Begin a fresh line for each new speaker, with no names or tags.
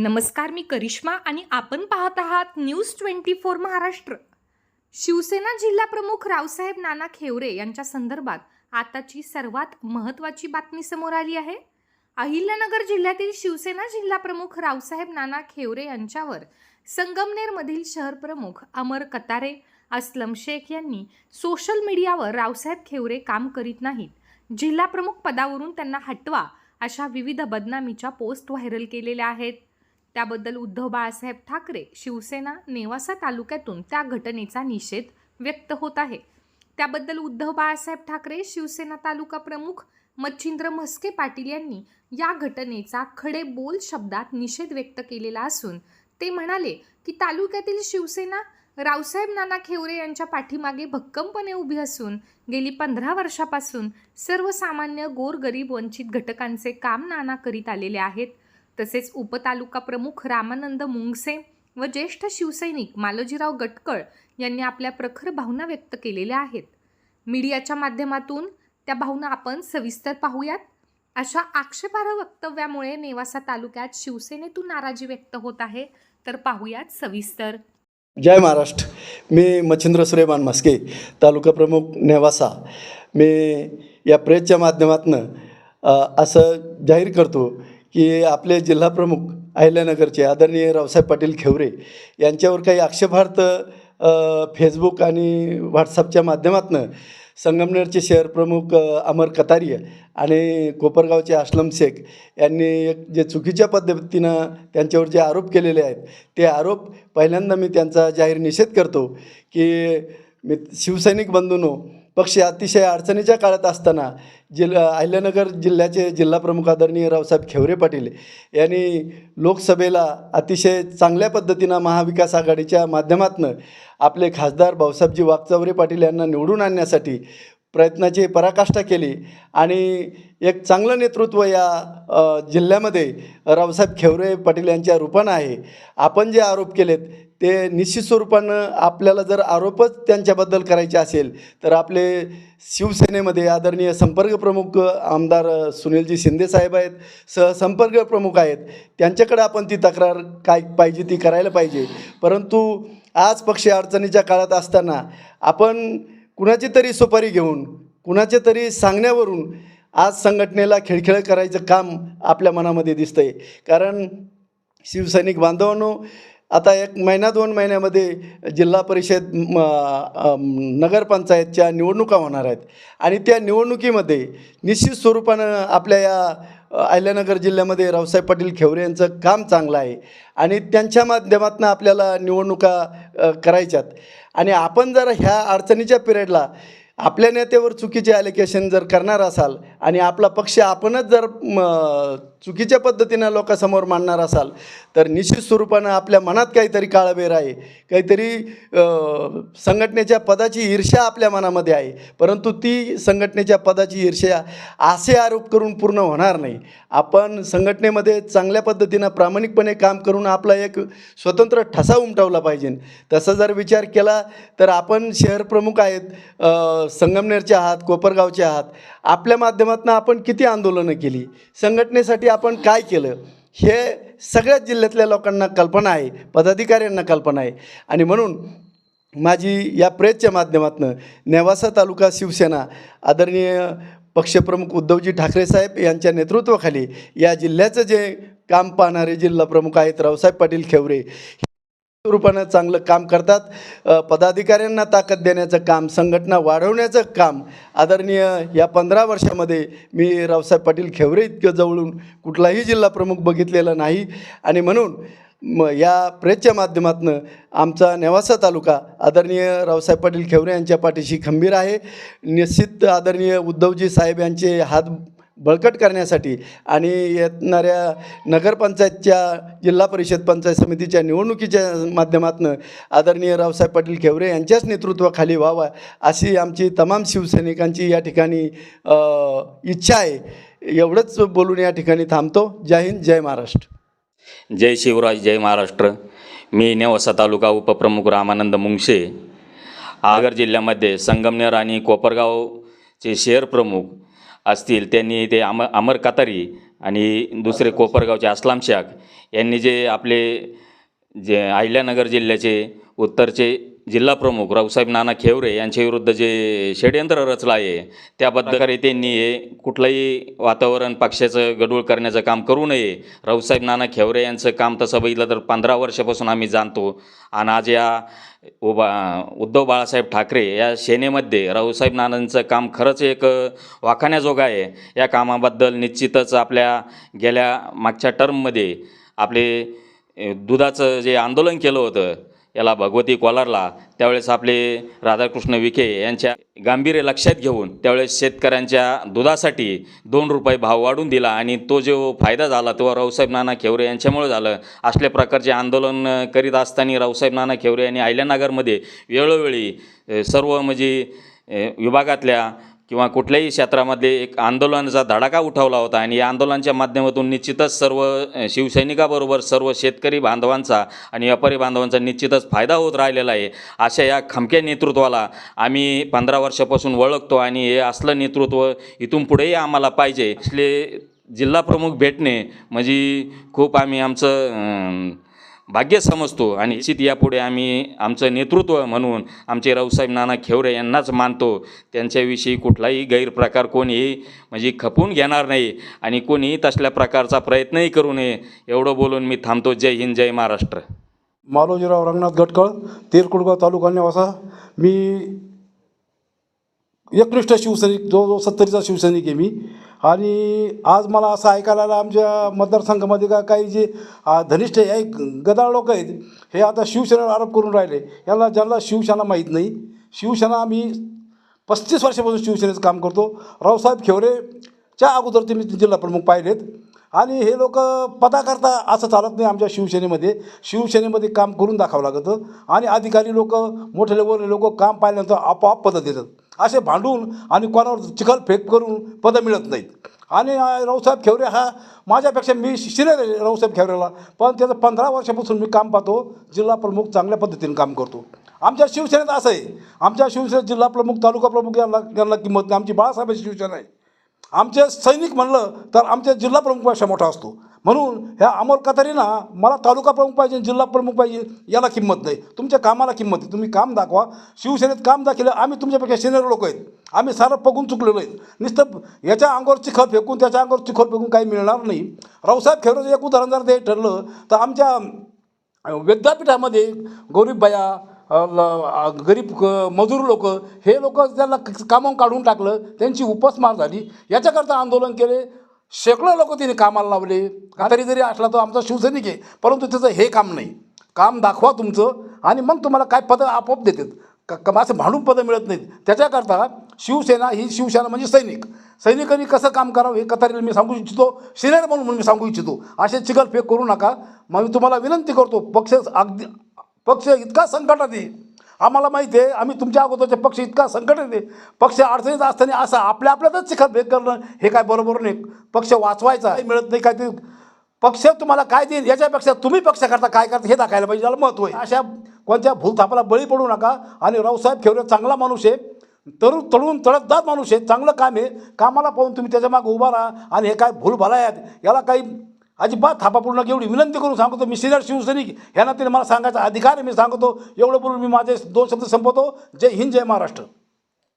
नमस्कार मी करिश्मा आणि आपण पाहत आहात news twenty four Maharashtra. Shivsena जिल्हा प्रमुख रावसाहेब नाना खेवरे यांच्या संदर्भात आताची सर्वात महत्त्वाची बातमी समोर आली आहे. अहिल्यानगर जिल्ह्यातील शिवसेना जिल्हाप्रमुख रावसाहेब नाना खेवरे यांच्यावर संगमनेरमधील शहर प्रमुख अमर कतारे अस्लम शेख यांनी सोशल मीडियावर रावसाहेब खेवरे काम करीत नाहीत. जिल्हा प्रमुख पदावरून त्यांना हटवा अशा विविध बदनामीच्या पोस्ट व्हायरल केलेल्या आहेत. त्याबद्दल उद्धव बाळासाहेब ठाकरे शिवसेना नेवासा तालुक्यातून त्या घटनेचा निषेध व्यक्त होत आहे. त्याबद्दल उद्धव बाळासाहेब ठाकरे शिवसेना तालुका प्रमुख मच्छिंद्र म्हस्के पाटील यांनी या घटनेचा खडे बोल शब्दात निषेध व्यक्त केलेला असून ते म्हणाले की तालुक्यातील शिवसेना रावसाहेब नाना खेवरे यांच्या पाठीमागे भक्कमपणे उभी असून गेली पंधरा वर्षापासून सर्वसामान्य गोरगरीब वंचित घटकांचे काम नाना करीत आलेले आहेत. तसेच उपतालुका प्रमुख रामानंद मुंगसे व ज्येष्ठ शिवसैनिक मालोजीराव गटकळ यांनी आपल्या प्रखर भावना व्यक्त केलेल्या आहेत. मीडियाच्या माध्यमातून त्या भावना आपण सविस्तर पाहूयात. अशा आक्षेपार्ह वक्तव्यामुळे नेवासा तालुक्यात शिवसेनेतून नाराजी व्यक्त होत आहे. तर पाहूयात सविस्तर.
जय महाराष्ट्र. मी मच्छिंद्र सुरेमान म्हस्के तालुका प्रमुख नेवासा. मी या प्रेसच्या माध्यमातून असं जाहीर करतो की आपले जिल्हा प्रमुख अहिल्यानगरचे आदरणीय रावसाहेब पाटील खेवरे यांच्यावर काही आक्षेपार्थ फेसबुक आणि व्हॉट्सअपच्या माध्यमातून संगमनेरचे शहर प्रमुख अमर कतारिय आणि कोपरगावचे अस्लम शेख यांनी एक जे चुकीच्या पद्धतीनं त्यांच्यावर जे आरोप केलेले आहेत ते आरोप पहिल्यांदा मी त्यांचा जाहीर निषेध करतो की मी शिवसैनिक बंधूनो पक्ष अतिशय अडचणीच्या काळात असताना जिल अहिल्यानगर जिल्ह्याचे जिल्हा प्रमुख आदरणीय रावसाहेब खेवरे पाटील यांनी लोकसभेला अतिशय चांगल्या पद्धतीनं महाविकास आघाडीच्या माध्यमातून आपले खासदार भाऊसाहेबजी वागचौरे पाटील यांना निवडून आणण्यासाठी प्रयत्नाची पराकाष्ठा केली आणि एक चांगलं नेतृत्व या जिल्ह्यामध्ये रावसाहेब खेवरे पाटील यांच्या रूपानं आहे. आपण जे आरोप केलेत ते निश्चित स्वरूपानं आपल्याला जर आरोपच त्यांच्याबद्दल करायचे असेल तर आपले शिवसेनेमध्ये आदरणीय संपर्क प्रमुख आमदार सुनीलजी शिंदेसाहेब आहेत सहसंपर्क प्रमुख आहेत त्यांच्याकडे आपण ती तक्रार काय पाहिजे ती करायला पाहिजे. परंतु आज पक्ष अडचणीच्या काळात असताना आपण कुणाची तरी सुपारी घेऊन कुणाच्या तरी सांगण्यावरून आज संघटनेला खिळखिळ करायचं काम आपल्या मनामध्ये दिसतं आहे कारण शिवसैनिक बांधवांनो आता एक महिना दोन महिन्यामध्ये जिल्हा परिषद म, नगरपंचायतच्या निवडणुका होणार आहेत. आणि त्या निवडणुकीमध्ये निश्चित स्वरूपानं आपल्या या अहिल्यानगर जिल्ह्यामध्ये रावसाहेब पाटील खेवरे यांचं काम चांगलं आहे. आणि त्यांच्या माध्यमातून आपल्याला निवडणुका करायच्यात. आणि आपण जर ह्या अडचणीच्या पिरियडला आपल्या नेत्यावर चुकीचे ॲलिगेशन जर करणार असाल आणि आपला पक्ष आपणच जर चुकीच्या पद्धतीनं लोकांसमोर मांडणार असाल तर निश्चित स्वरूपानं आपल्या मनात काहीतरी काळबेर आहे. काहीतरी संघटनेच्या पदाची ईर्ष्या आपल्या मनामध्ये आहे. परंतु ती संघटनेच्या पदाची ईर्ष्या असे आरोप करून पूर्ण होणार नाही. आपण संघटनेमध्ये चांगल्या पद्धतीनं प्रामाणिकपणे काम करून आपला एक स्वतंत्र ठसा उमटवला पाहिजे. तसा जर विचार केला तर आपण शहर प्रमुख आहेत. संगमनेरचे आहात कोपरगावचे आहात आपल्या माध्यमातून आपण किती आंदोलनं केली? संघटनेसाठी आपण काय केलं? हे सगळ्याच जिल्ह्यातल्या लोकांना कल्पना आहे पदाधिकाऱ्यांना कल्पना आहे. आणि म्हणून माझी या प्रेसच्या माध्यमातून नेवासा तालुका शिवसेना आदरणीय पक्षप्रमुख उद्धवजी ठाकरे साहेब यांच्या नेतृत्वाखाली या जिल्ह्याचं जे काम पाहणारे जिल्हा प्रमुख आहेत रावसाहेब पाटील खेवरे रूपानं चांगलं काम करतात. पदाधिकाऱ्यांना ताकद देण्याचं काम संघटना वाढवण्याचं काम आदरणीय या पंधरा वर्षामध्ये मी रावसाहेब पाटील खेवरे इतकं जवळून कुठलाही जिल्हा प्रमुख बघितलेला नाही. आणि म्हणून म या प्रेसच्या माध्यमातून आमचा नेवासा तालुका आदरणीय रावसाहेब पाटील खेवरे यांच्या पाठीशी खंबीर आहे. निश्चित आदरणीय उद्धवजी साहेब यांचे हात बळकट करण्यासाठी आणि येणाऱ्या नगरपंचायतच्या जिल्हा परिषद पंचायत समितीच्या निवडणुकीच्या माध्यमातून आदरणीय रावसाहेब पाटील खेवरे यांच्याच नेतृत्वाखाली व्हावा अशी आमची तमाम शिवसैनिकांची या ठिकाणी इच्छा आहे. एवढंच बोलून या ठिकाणी थांबतो. जय हिंद जय महाराष्ट्र.
जय शिवराज जय महाराष्ट्र. मी नेवासा तालुका उपप्रमुख रामानंद मुंगशे आगर जिल्ह्यामध्ये संगमनेर आणि कोपरगावचे शहर प्रमुख असतील त्यांनी ते अम अमर कातारी आणि दुसरे कोपरगावचे अस्लाम शाख यांनी जे आपले जे अहिल्यानगर जिल्ह्याचे उत्तरचे जिल्हा प्रमुख रावसाहेब नाना खेवरे यांच्या विरुद्ध जे षडयंत्र रचलं आहे त्याबद्दल त्यांनी हे कुठलंही वातावरण पक्षाचं गडूळ करण्याचं काम करू नये. रावसाहेब नाना खेवरे यांचं काम तसं बघितलं तर पंधरा वर्षापासून आम्ही जाणतो. आणि आज या उभा उद्धव बाळासाहेब ठाकरे या सेनेमध्ये रावसाहेब नानांचं काम खरंच एक वाखाण्याजोगं आहे. या कामाबद्दल निश्चितच आपल्या गेल्या मागच्या टर्ममध्ये आपले दुधाचं जे आंदोलन केलं होतं याला भगवती कोलारला. त्यावेळेस आपले राधाकृष्ण विखे यांच्या गांभीर्य लक्षात घेऊन त्यावेळेस शेतकऱ्यांच्या दुधासाठी दोन रुपये भाव वाढून दिला आणि तो जो फायदा झाला तो रावसाहेब नाना खेवरे यांच्यामुळे झालं. असल्या प्रकारचे आंदोलन करीत असताना रावसाहेब नाना खेवरे यांनी अहिल्यानगरमध्ये वेळोवेळी सर्व म्हणजे विभागातल्या किंवा कुठल्याही क्षेत्रामध्ये एक आंदोलनाचा धडाका उठवला होता आणि या आंदोलनाच्या माध्यमातून निश्चितच सर्व शिवसैनिकाबरोबर सर्व शेतकरी बांधवांचा आणि व्यापारी बांधवांचा निश्चितच फायदा होत राहिलेला आहे. अशा या खमक्या नेतृत्वाला आम्ही पंधरा वर्षापासून ओळखतो आणि हे असलं नेतृत्व इथून पुढेही आम्हाला पाहिजे. असले जिल्हाप्रमुख भेटणे म्हणजे खूप आम्ही आमचं भाग्य समजतो. आणि निश्चित यापुढे आम्ही आमचं नेतृत्व म्हणून आमचे रावसाहेब नाना खेवरे यांनाच मानतो. त्यांच्याविषयी कुठलाही गैरप्रकार कोणीही म्हणजे खपून घेणार नाही आणि कोणीही तसल्या प्रकारचा प्रयत्नही करू नये. एवढं बोलून मी थांबतो. जय हिंद जय महाराष्ट्र.
मालोजीराव रंगनाथ गटकळ तेरकुडगाव तालुका नेवासा. मी एकनिष्ठ शिवसैनिक जो जो सत्तरीचा शिवसैनिक आहे मी. आणि आज मला असं ऐकायला आलं आमच्या मतदारसंघामध्ये का काही जे धनिष्ठ हे गदाळ लोक आहेत हे आता शिवसेनेवर आरोप करून राहिले. याला ज्यांना शिवसेना माहीत नाही शिवसेना आम्ही पस्तीस वर्षापासून शिवसेनेचं काम करतो. रावसाहेब खेवरेच्या अगोदर ते मी जिल्हा प्रमुख पाहिलेत. आणि हे लोक पदाकरता असं चालत नाही आमच्या शिवसेनेमध्ये. शिवसेनेमध्ये काम करून दाखवावं लागतं. आणि अधिकारी लोक मोठे लेवलले लोक काम पाहिल्यानंतर आपोआप पदं देतात. असे भांडून आणि कोणावर चिखल फेक करून पदं मिळत नाहीत. आणि राऊसाहेब रावसाहेब खेवरे हा माझ्यापेक्षा मी सिनियर आहे रावसाहेब खेवरेला पण त्याचं पंधरा वर्षापासून मी काम पाहतो जिल्हा प्रमुख चांगल्या पद्धतीने काम करतो. आमच्या शिवसेनेत असं आहे. आमच्या शिवसेनेत जिल्हा प्रमुख तालुका प्रमुख यांना यांना किंमत नाही. आमची बाळासाहेबांची शिवसेना आहे. आमचे सैनिक म्हणलं तर आमच्या जिल्हा प्रमुखपेक्षा मोठा असतो. म्हणून ह्या अमोल कतारीना मला तालुका प्रमुख पाहिजे जिल्हा प्रमुख पाहिजे याला किंमत नाही. तुमच्या कामाला किंमत आहे तुम्ही काम दाखवा. शिवसेनेत काम दाखवलं आम्ही तुमच्यापेक्षा सिनियर लोक आहेत. आम्ही सारं पगून चुकलेलो आहेत. नुसतं याच्या अंगावर चिखल फेकून त्याच्या अंगावर चिखल फेकून काही मिळणार नाही. रावसाहेब खेरोचं एक उदाहरण जर ते ठरलं तर आमच्या विद्यापीठामध्ये गौरीब बाया ल- गरीब मजूर लोक हे लोक त्यांना क- कामावून काढून टाकलं त्यांची उपासमार झाली. याच्याकरता आंदोलन केले. शेकडो लोक तिने कामाला लावले. तरी जरी असला तो आमचा शिवसैनिक आहे परंतु त्याचं हे काम नाही. काम दाखवा तुमचं आणि मग तुम्हाला काय पदं आपोआप देतात. क असं भांडून पदं मिळत नाहीत. त्याच्याकरता शिवसेना ही शिवसेना म्हणजे सैनिक. सैनिकांनी कसं काम करावं हे कतारीला मी सांगू इच्छितो. सिनियर म्हणून म्हणून मी सांगू इच्छितो. असे चिखल फेक करू नका. मग मी तुम्हाला विनंती करतो पक्ष अगदी पक्ष इतका संकटात आहे. आम्हाला माहिती आहे आम्ही तुमच्या अगोदरचे पक्ष इतका संकट आहे. पक्ष अडचणीत असताना असं आपल्या आपल्यातच चिखल फेक करणं हे काय बरोबर नाही. पक्ष वाचवायचा काही मिळत नाही काय ते पक्ष तुम्हाला काय देईल याच्यापेक्षा तुम्ही पक्षाकरता काय करता हे दाखायला पाहिजे याला महत्त्व आहे. अशा कोणत्या भूलथापाला बळी पडू नका. आणि रावसाहेब खेवरे चांगला माणूस आहे. तरुण तळून तळतदार माणूस आहे. चांगलं काम आहे. कामाला पाहून तुम्ही त्याच्या मागं उभा राहा. आणि हे काय भूलभला आहेत याला काही अजिबात थापा पूर्ण एवढी विनंती करून सांगतो मी. सिनियर शिवसैनिक ह्या नात्याने मला सांगायचा अधिकार मी सांगतो. एवढं बोलून मी माझे दोन शब्द संपवतो. जय हिंद जय महाराष्ट्र.